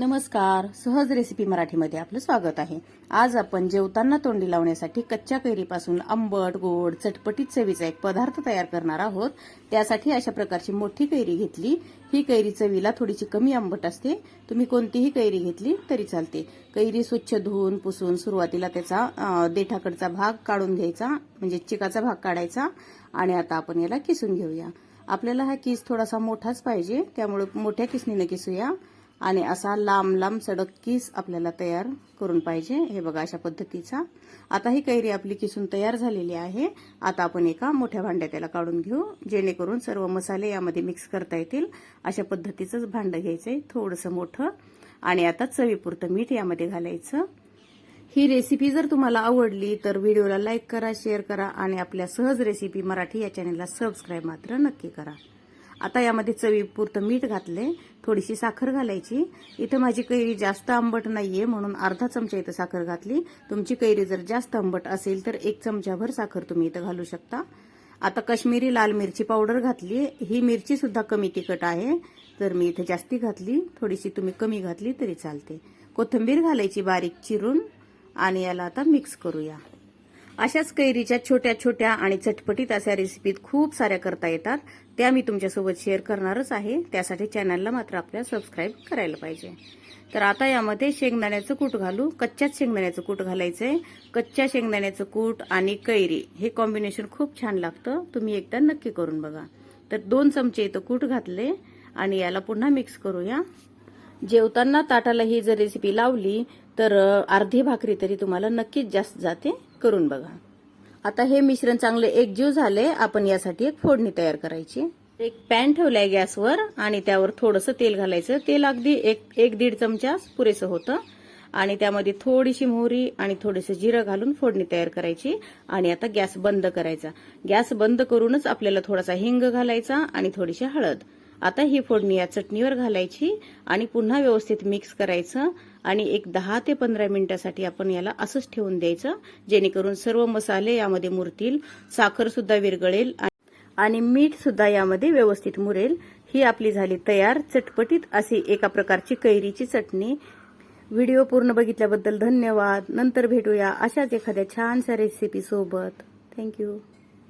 नमस्कार. सहज रेसिपी मराठीमध्ये आपलं स्वागत आहे. आज आपण जेवताना तोंडी लावण्यासाठी कच्च्या कैरीपासून आंबट गोड चटपटीत चवीचा एक पदार्थ तयार करणार आहोत. त्यासाठी अशा प्रकारची मोठी कैरी घेतली. ही कैरी चवीला थोडीशी कमी आंबट असते. तुम्ही कोणतीही कैरी घेतली तरी चालते. कैरी स्वच्छ धुवून पुसून सुरुवातीला त्याचा देठाकडचा भाग काढून घ्यायचा म्हणजे चिकाचा भाग काढायचा आणि आता आपण याला किसून घेऊया. आपल्याला हा किस थोडासा मोठाच पाहिजे. त्यामुळे मोठ्या किसनीने किसूया. आणि असा लांब लांब सडक किस आपल्याला तयार करून पाहिजे. हे बघा अशा पद्धतीचा. आता ही कैरी आपली किसून तयार झालेली आहे. आता आपण एका मोठ्या भांड्यात त्याला काढून घेऊ जेणेकरून सर्व मसाले यामध्ये मिक्स करता येतील. अशा पद्धतीचंच भांडं घ्यायचंय थोडंसं मोठं. आणि आता चवीपुरतं मीठ यामध्ये घालायचं. ही रेसिपी जर तुम्हाला आवडली तर व्हिडिओला लाईक करा शेअर करा आणि आपल्या सहज रेसिपी मराठी या चॅनलला सबस्क्राईब मात्र नक्की करा. आता यामध्ये चवीपुरतं मीठ घातले थोडीशी साखर घालायची. इथं माझी कैरी जास्त आंबट नाहीये म्हणून अर्धा चमचा इथं साखर घातली. तुमची कैरी जर जास्त आंबट असेल तर एक चमचाभर साखर तुम्ही इथं घालू शकता. आता कश्मीरी लाल मिरची पावडर घातली. ही मिरची सुद्धा कमी तिखट आहे. तर मी इथे जास्ती घातली थोडीशी तुम्ही कमी घातली तरी चालते. कोथिंबीर घालायची बारीक चिरून आणि याला आता मिक्स करूया. अशाच कैरीच्या छोट्या छोट्या आणि चटपटीत अशा रेसिपीत खूप साऱ्या करता येतात. त्या मी तुमच्यासोबत शेअर करणारच आहे. त्यासाठी चॅनलला मात्र आपल्या सबस्क्राईब करायला पाहिजे. तर आता यामध्ये शेंगदाण्याचं कूट घालू. कच्च्याच शेंगदाण्याचं कूट घालायचं आहे कच्च्या शेंगदाण्याचं कूट आणि कैरी हे कॉम्बिनेशन खूप छान लागतं. तुम्ही एकदा नक्की करून बघा. तर दोन चमचे इथं कूट घातले आणि याला पुन्हा मिक्स करूया. जेवताना ताटाला ही जर रेसिपी लावली तर अर्धी भाकरी तरी तुम्हाला नक्कीच जास्त जाते. करून बघा. आता हे मिश्रण चांगले एकजीव झाले. आपण यासाठी एक फोडणी तयार करायची. एक पॅन ठेवलाय गॅसवर आणि त्यावर थोडंसं तेल घालायचं. तेल अगदी एक एक दीड चमचा पुरेसं होतं. आणि त्यामध्ये थोडीशी मोहरी आणि थोडंसं जिरं घालून फोडणी तयार करायची. आणि आता गॅस बंद करायचा. गॅस बंद करूनच आपल्याला थोडासा हिंग घालायचा आणि थोडीशी हळद. आता ही फोडणी या चटणीवर घालायची आणि पुन्हा व्यवस्थित मिक्स करायचं आणि एक दहा ते पंधरा मिनिटासाठी आपण याला असंच ठेवून द्यायचं जेणेकरून सर्व मसाले यामध्ये मुरतील साखर सुद्धा विरगळेल आणि मीठ सुद्धा यामध्ये व्यवस्थित मुरेल. ही आपली झाली तयार चटपटीत अशी एका प्रकारची कैरीची चटणी. व्हिडिओ पूर्ण बघितल्याबद्दल धन्यवाद. नंतर भेटूया अशाच एखाद्या छानशा रेसिपी सोबत. थँक्यू